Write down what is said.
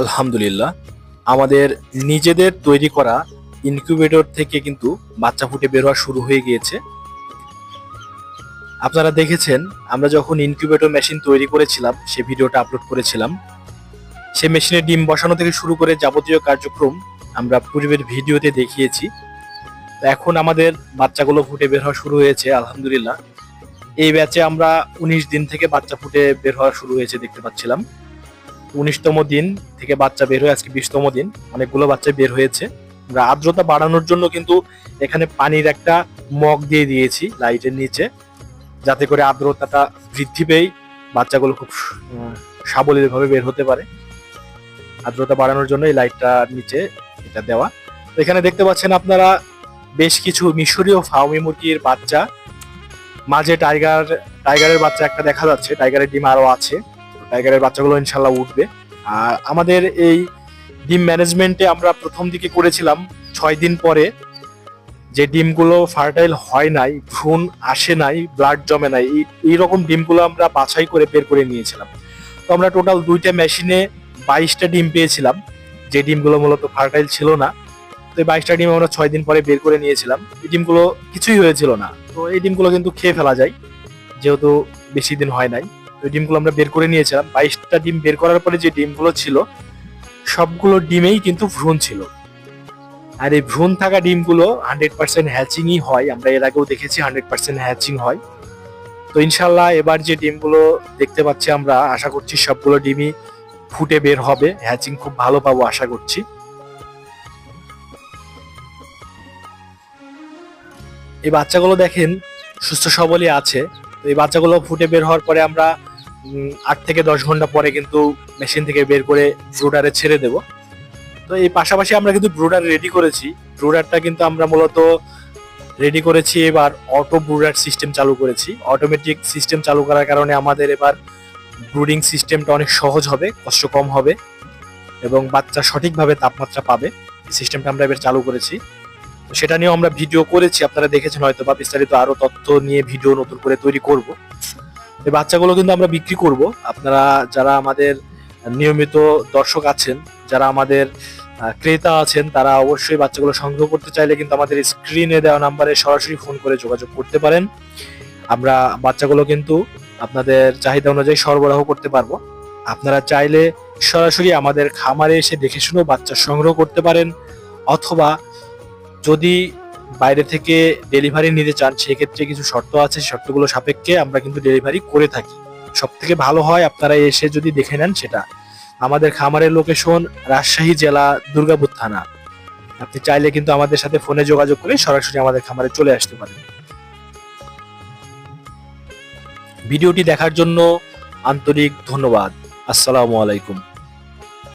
আলহামদুলিল্লাহ, আমাদের নিজেদের তৈরি করা ইনকিউবেটর থেকে কিন্তু বাচ্চা ফুটে বের হওয়া শুরু হয়ে গিয়েছে। আপনারা দেখেছেন, আমরা যখন ইনকিউবেটর মেশিন তৈরি করেছিলাম, সে ভিডিওটা আপলোড করেছিলাম। সে মেশিনে ডিম বসানো থেকে শুরু করে যাবতীয় কার্যক্রম আমরা পূর্বের ভিডিওতে দেখিয়েছি। এখন আমাদের বাচ্চাগুলো ফুটে বের হওয়া শুরু হয়েছে, আলহামদুলিল্লাহ। এই ব্যাচে আমরা উনিশ দিন থেকে বাচ্চা ফুটে বের হওয়া শুরু হয়েছে, দেখতে পাচ্ছিলাম। উনিশতম দিন থেকে বাচ্চা বের হয়ে আজকে বিশতম দিন, অনেকগুলো বাচ্চা বের হয়েছে। আমরা আর্দ্রতা বাড়ানোর জন্য কিন্তু এখানে পানির একটা মগ দিয়ে দিয়েছি লাইটের নিচে, যাতে করে আর্দ্রতাটা বৃদ্ধি পেয়ে বাচ্চাগুলো খুব সাবলীলভাবে বের হতে পারে। আর্দ্রতা বাড়ানোর জন্য এই লাইটটার নিচে এটা দেওয়া। এখানে দেখতে পাচ্ছেন আপনারা বেশ কিছু মিশরীয় ফাউমি মুরগির বাচ্চা। মাঝে টাইগার, টাইগারের বাচ্চা একটা দেখা যাচ্ছে, টাইগারের ডিম আরও আছে। টাইগারের বাচ্চাগুলো ইনশাল্লাহ উঠবে। আর আমাদের এই ডিম ম্যানেজমেন্টে আমরা প্রথম দিকে করেছিলাম, ছয় দিন পরে যে ডিমগুলো ফার্টাইল হয় নাই, ভ্রূণ আসে নাই, ব্লাড জমে নাই, এই এইরকম ডিমগুলো আমরা বাছাই করে বের করে নিয়েছিলাম। তো আমরা টোটাল দুইটা মেশিনে বাইশটা ডিম পেয়েছিলাম, যে ডিমগুলো মূলত ফার্টাইল ছিল না। তো এই বাইশটা ডিম আমরা ছয় দিন পরে বের করে নিয়েছিলাম। এই ডিমগুলো কিছুই হয়েছিল না। তো এই ডিমগুলো কিন্তু খেয়ে ফেলা যায়, যেহেতু বেশি দিন হয় নাই। এই ডিমগুলো আমরা বের করে নিয়েছিলাম। বাইশটা ডিম বের করার পরে যে ডিমগুলো ছিল, সবগুলো ডিমেই কিন্তু ভ্রূণ ছিল। আর এই ভ্রূণ থাকা ডিমগুলো হান্ড্রেড পার্সেন্ট হ্যাচিংই হয়। আমরা এর আগেও দেখেছি হান্ড্রেড পার্সেন্ট হ্যাচিং হয়। তো ইনশাল্লাহ এবার যে ডিমগুলো দেখতে পাচ্ছি আমরা, আশা করছি সবগুলো ডিমই ফুটে বের হবে। হ্যাচিং খুব ভালো পাবো, আশা করছি। এই বাচ্চাগুলো দেখেন, সুস্থ সবলই আছে। তো এই বাচ্চাগুলো ফুটে বের হওয়ার পরে আমরা আট থেকে দশ ঘণ্টা পরে কিন্তু মেশিন থেকে বের করে ব্রুডারে ছেড়ে দেব। তো এই পাশাপাশি আমরা কিন্তু ব্রুডার রেডি করেছি। ব্রুডারটা কিন্তু আমরা মূলত রেডি করেছি, এবার অটো ব্রুডার সিস্টেম চালু করেছি। অটোমেটিক সিস্টেম চালু করার কারণে আমাদের এবার ব্রুডিং সিস্টেমটা অনেক সহজ হবে, কষ্ট কম হবে এবং বাচ্চা সঠিকভাবে তাপমাত্রা পাবে। সিস্টেমটা আমরা এবার চালু করেছি। তো সেটা নিয়েও আমরা ভিডিও করেছি। আপনারা দেখেছেন হয়তো বা বিস্তারিত আরও তথ্য নিয়ে ভিডিও নতুন করে তৈরি করব। এই বাচ্চাগুলো কিন্তু আমরা বিক্রি করব। আপনারা যারা আমাদের নিয়মিত দর্শক আছেন, যারা আমাদের ক্রেতা আছেন, তারা অবশ্যই বাচ্চাগুলো সংগ্রহ করতে চাইলে কিন্তু আমাদের স্ক্রিনে দেওয়া নাম্বারে সরাসরি ফোন করে যোগাযোগ করতে পারেন। আমরা বাচ্চাগুলো কিন্তু আপনাদের চাহিদা অনুযায়ী সরবরাহ করতে পারব। আপনারা চাইলে সরাসরি আমাদের খামারে এসে দেখে শুনেও বাচ্চা সংগ্রহ করতে পারেন। অথবা যদি বাইরে থেকে ডেলিভারি নিতে চান, সেক্ষেত্রে কিছু শর্ত আছে। শর্তগুলো সাপেক্ষে আমরা কিন্তু ডেলিভারি করে থাকি। সব থেকে ভালো হয় আপনারা এসে যদি দেখে নেন সেটা। আমাদের খামারের লোকেশন রাজশাহী জেলা, দুর্গাপুর থানা। আপনি চাইলে কিন্তু আমাদের সাথে ফোনে যোগাযোগ করে সরাসরি আমাদের খামারে চলে আসতে পারেন। ভিডিওটি দেখার জন্য আন্তরিক ধন্যবাদ। আসসালামু আলাইকুম।